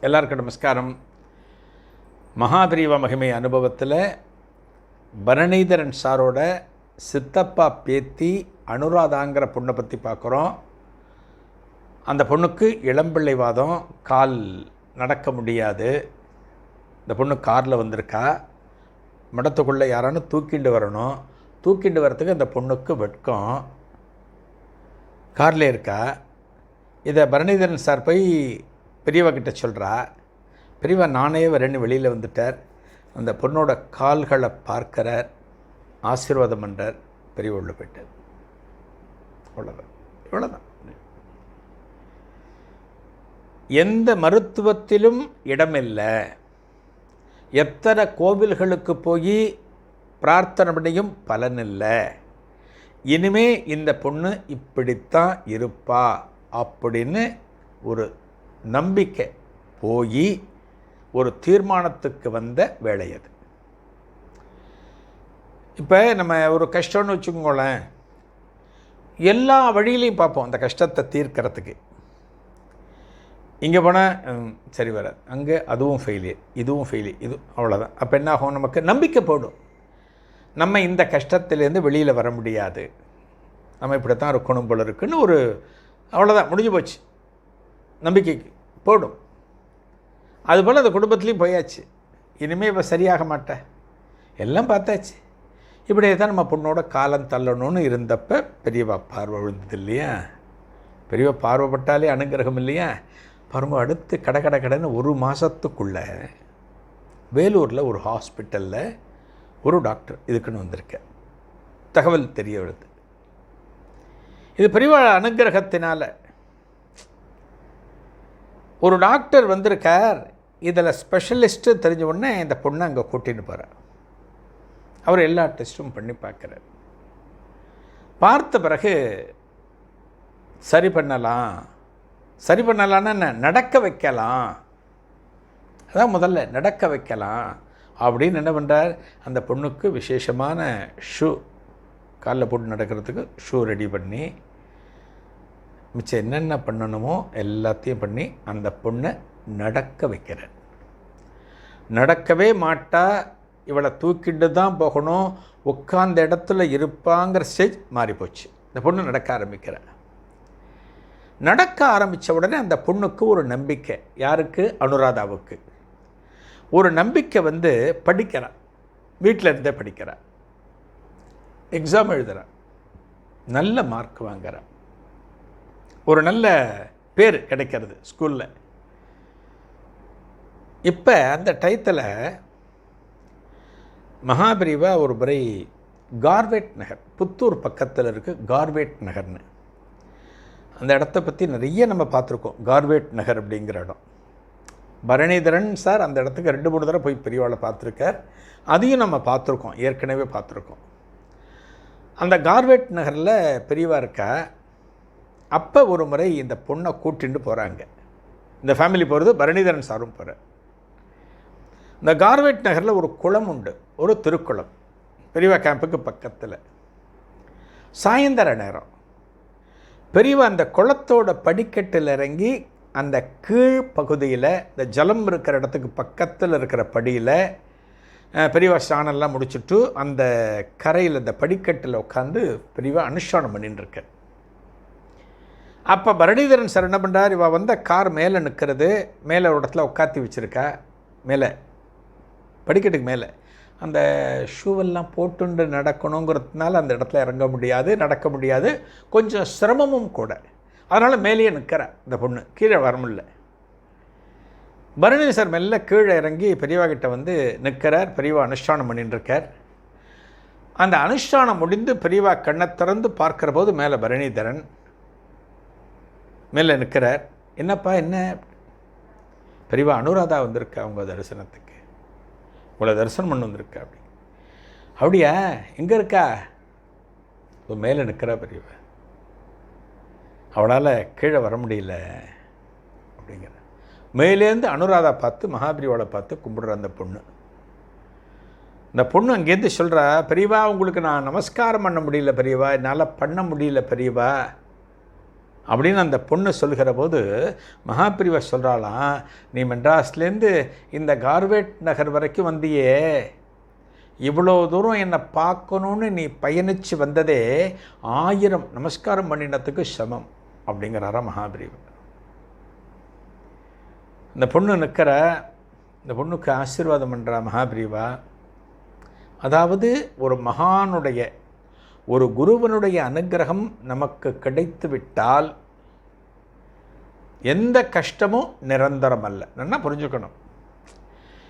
எல்லாருக்கும் நமஸ்காரம். மகாபிரிவ மகிமை அனுபவத்தில் பரணிதரன் சாரோட சித்தப்பா பேத்தி அனுராதாங்கிற பொண்ணை பற்றி பார்க்குறோம். அந்த பொண்ணுக்கு இளம்பிள்ளை வாதம் கால் நடக்க முடியாது. இந்த பொண்ணு காரில் வந்திருக்கா. மடத்துக்குள்ளே யாரானு தூக்கிண்டு வரணும். தூக்கிண்டு வரத்துக்கு அந்த பொண்ணுக்கு வெட்கம். காரில் இருக்கா. இதை பரணிதரன் சார் போய் பெரியவகிட்ட சொல்கிறா பெரியவா நானே வரேன்னு வெளியில் வந்துட்டார். அந்த பொண்ணோட கால்களை பார்க்கிறார் ஆசீர்வாதம் பண்ணுறார் பெரிய உள்ள போயிட்டார். அவ்வளோதான் இவ்வளோதான் எந்த மருத்துவத்திலும் இடமில்லை. எத்தனை கோவில்களுக்கு போய் பிரார்த்தனை பண்ணியும் பலனில்லை. இனிமே இந்த பொண்ணு இப்படித்தான் இருப்பா அப்படின்னு ஒரு நம்பிக்கை போய் ஒரு தீர்மானத்துக்கு வந்த வேலை அது இப்போ நம்ம ஒரு கஷ்டம்னு வச்சுக்கோங்களேன். எல்லா வழியிலையும் பார்ப்போம் அந்த கஷ்டத்தை தீர்க்கிறதுக்கு. இங்கே போனால் சரி வராது. அங்கே அதுவும் ஃபெயிலியர் இதுவும் ஃபெயிலியர் இது அவ்வளோதான் அப்போ என்ன ஆகும்? நமக்கு நம்பிக்கை போடும். நம்ம இந்த கஷ்டத்துலேருந்து வெளியில் வர முடியாது. நம்ம இப்படித்தான் இருக்கணும் போல இருக்குன்னு ஒரு அவ்வளோதான் முடிஞ்சு போச்சு. நம்பிக்கைக்கு போடும். அதுபோல் அந்த குடும்பத்துலேயும் போயாச்சு. இனிமேல் இப்போ சரியாக மாட்டேன் எல்லாம் பார்த்தாச்சு. இப்படியே தான் நம்ம பொண்ணோட காலம் தள்ளணும்னு இருந்தப்போ பெரியவா பார்வை விழுந்தது இல்லையா? பெரியவா பார்வைப்பட்டாலே அனுகிரகம் இல்லையா? பாருங்க அடுத்து கடை கடை கடைன்னு ஒரு மாதத்துக்குள்ளே வேலூரில் ஒரு ஹாஸ்பிட்டலில் ஒரு டாக்டர் இதுக்குன்னு வந்திருக்கேன் தகவல் தெரிய வருது. இது பெரியவா அனுகிரகத்தினால ஒரு டாக்டர் வந்திருக்கார் இதில் ஸ்பெஷலிஸ்ட்டு தெரிஞ்ச உடனே இந்த பொண்ணை அங்கே கூட்டின்னு போகிறார் அவர் எல்லா டெஸ்ட்டும் பண்ணி பார்க்குறார். பார்த்த பிறகு சரி பண்ணலாம் சரி பண்ணலான்னா என்ன? நடக்க வைக்கலாம். அதான் முதல்ல நடக்க வைக்கலாம். அப்படின்னு என்ன பண்ணுறார் அந்த பொண்ணுக்கு விசேஷமான ஷூ காலில் போட்டு நடக்கிறதுக்கு ஷூ ரெடி பண்ணி மிச்சம் என்னென்ன பண்ணணுமோ எல்லாத்தையும் பண்ணி அந்த பொண்ணை நடக்க வைக்கிறார் நடக்கவே மாட்டா இவளை தூக்கிட்டு தான் போகணும் உட்கார்ந்த இடத்துல இருப்பாங்கிற ஸ்டேஜ் மாறி போச்சு. இந்த பொண்ணு நடக்க ஆரம்பிக்கிறேன் நடக்க ஆரம்பித்த உடனே அந்த பொண்ணுக்கு ஒரு நம்பிக்கை. யாருக்கு? அனுராதாவுக்கு. ஒரு நம்பிக்கை வந்து படிக்கிறான் வீட்டில் இருந்தே படிக்கிறான் எக்ஸாம் எழுதுகிறான் நல்ல மார்க் வாங்குறான் ஒரு நல்ல பேர் கிடைக்கிறது ஸ்கூலில். இப்போ அந்த டயத்தில் மகாபிரிவா ஒரு முறை கார்வேட் நகர் புத்தூர் பக்கத்தில் இருக்குது கார்வேட் நகர்னு. அந்த இடத்த பற்றி நிறைய நம்ம பார்த்துருக்கோம் கார்வேட் நகர் அப்படிங்கிற இடம். பரணிதரன் சார் அந்த இடத்துக்கு ரெண்டு மூணு தடவை போய் பெரியவாளை பார்த்துருக்கார். அதையும் நம்ம பார்த்துருக்கோம் ஏற்கனவே பார்த்துருக்கோம். அந்த கார்வேட் நகரில் பெரியவா இருக்கா? அப்போ ஒரு முறை இந்த பொண்ணை கூட்டிட்டு போகிறாங்க இந்த ஃபேமிலி போகிறது பரணிதரன் சாரும் போகிறேன் இந்த கார்வேட் நகரில் ஒரு குளம் உண்டு. ஒரு திருக்குளம். பெரியவா கேம்புக்கு பக்கத்தில். சாயந்தர நேரம். பெரியவா அந்த குளத்தோட படிக்கட்டில் இறங்கி அந்த கீழ் பகுதியில் இந்த ஜலம் இருக்கிற இடத்துக்கு பக்கத்தில் இருக்கிற படியில் பெரியவா ஸ்நானம்லாம் முடிச்சுட்டு அந்த கரையில் இந்த படிக்கட்டில் உட்காந்து பெரியவா அனுஷ்டானம் பண்ணின்னு அப்போ பரணிதரன் சார் என்ன பண்ணுறார் இவள் வந்த கார் மேலே நிற்கிறது மேலே ஒரு இடத்துல உட்காத்தி வச்சுருக்கா. மேலே. படிக்கட்டுக்கு மேலே. அந்த ஷூவெல்லாம் போட்டுண்டு நடக்கணுங்கிறதுனால அந்த இடத்துல இறங்க முடியாது நடக்க முடியாது. கொஞ்சம் சிரமமும் கூட. அதனால் மேலேயே நிற்கிற இந்த பொண்ணு. கீழே வர முடியல. பரணி சார் மெல்ல கீழே இறங்கி பெரியவா கிட்டே வந்து நிற்கிறார் பெரியவா அனுஷ்டானம் பண்ணிட்டுருக்கார் அந்த அனுஷ்டானம் முடிந்து பெரியவா கண்ணை திறந்து பார்க்குற போது மேலே பரணிதரன் மேலே நிற்கிறார். என்னப்பா என்ன? பெரியவா அனுராதா வந்திருக்கா உங்கள் தரிசனத்துக்கு? உங்களை தரிசனம் பண்ண வந்திருக்கா அப்படி. அப்படியா? எங்கே இருக்கா? இதோ மேலே நிற்கிறா பெரியவ. அவளால் கீழே வர முடியல. அப்படிங்கிற. மேலேருந்து அனுராதா பார்த்து மகாபிரிவாவை பார்த்து கும்பிடுற அந்த பொண்ணு. இந்த பொண்ணு அங்கேருந்து சொல்கிறா பெரியவா உங்களுக்கு நான் நமஸ்காரம் பண்ண முடியல பெரியவா. என்னால் பண்ண முடியல பெரியவா. அப்படின்னு அந்த பொண்ணு சொல்கிற போது மகாபிரிவர் சொல்கிறாளாம் நீ மெட்ராஸ்லேருந்து இந்த கார்வேட் நகர் வரைக்கும் வந்தியே. இவ்வளோ தூரம் என்னை பார்க்கணுன்னு நீ பயணித்து வந்ததே ஆயிரம் நமஸ்காரம் பண்ணினத்துக்கு சமம் அப்படிங்கிறாரா மகாபிரிவர். இந்த பொண்ணு நிற்கிற இந்த பொண்ணுக்கு ஆசீர்வாதம் பண்ணுறா மகாபிரிவா. அதாவது ஒரு மகானுடைய ஒரு குருவனுடைய அனுகிரகம் நமக்கு கிடைத்து விட்டால் எந்த கஷ்டமும் நிரந்தரம் அல்ல நல்லா புரிஞ்சுக்கணும்.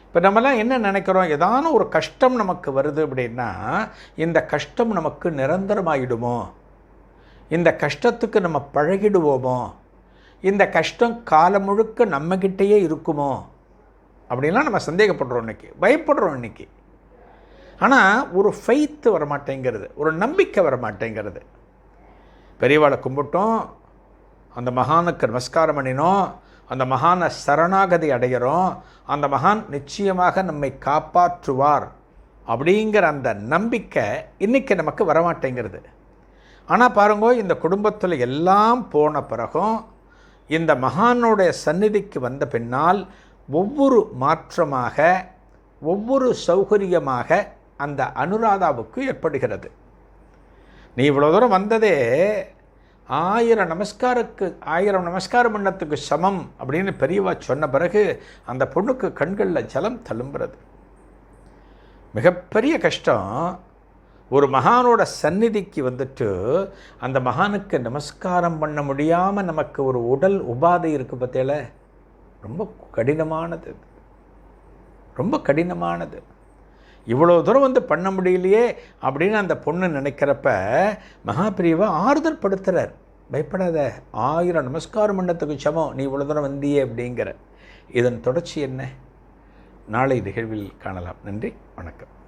இப்போ நம்மலாம் என்ன நினைக்கிறோம்? ஏதான ஒரு கஷ்டம் நமக்கு வருது அப்படின்னா இந்த கஷ்டம் நமக்கு நிரந்தரமாயிடுமோ? இந்த கஷ்டத்துக்கு நம்ம பழகிடுவோமோ? இந்த கஷ்டம் காலம் முழுக்க நம்மக்கிட்டேயே இருக்குமோ? அப்படின்லாம் நம்ம சந்தேகப்படுறோம் இன்றைக்கி பயப்படுறோம் இன்றைக்கி ஆனால் ஒரு ஃபெய்த்து வர மாட்டேங்கிறது ஒரு நம்பிக்கை வர மாட்டேங்கிறது பெரியவாளை கும்பிட்டோம் அந்த மகானுக்கு நமஸ்காரம் பண்ணினோம். அந்த மகானை சரணாகதி அடைகிறோம். அந்த மகான் நிச்சயமாக நம்மை காப்பாற்றுவார் அப்படிங்கிற அந்த நம்பிக்கை இன்றைக்கி நமக்கு வரமாட்டேங்கிறது. ஆனால் பாருங்க இந்த குடும்பத்தில் எல்லாம் போன பிறகும் இந்த மகானுடைய சந்நிதிக்கு வந்த பின்னால் ஒவ்வொரு மாற்றமாக ஒவ்வொரு சௌகரியமாக அந்த அனுராதாவுக்கு ஏற்படுகிறது. நீ இவ்வளோ தூரம் வந்ததே ஆயிரம் நமஸ்காரக்கு ஆயிரம் நமஸ்காரம் பண்ணத்துக்கு சமம் அப்படின்னு பெரியவா சொன்ன பிறகு அந்த பொண்ணுக்கு கண்களில் ஜலம் தழும்புறது. மிகப்பெரிய கஷ்டம். ஒரு மகானோட சந்நிதிக்கு வந்துட்டு அந்த மகானுக்கு நமஸ்காரம் பண்ண முடியாமல் நமக்கு ஒரு உடல் உபாதை இருக்குது பார்த்தேல ரொம்ப கடினமானது. ரொம்ப கடினமானது. இவ்வளோ தூரம் வந்து பண்ண முடியலையே அப்படின்னு அந்த பொண்ணு நினைக்கிறப்ப மகாபிரிவை ஆறுதல் படுத்துகிறார் பயப்படாத ஆயிரம் நமஸ்காரம் பண்ணத்துக்கு சமம் நீ இவ்வளோ தூரம் வந்தியே அப்படிங்கிற. இதன் தொடர்ச்சி என்ன? நாளை நிகழ்வில் காணலாம். நன்றி வணக்கம்.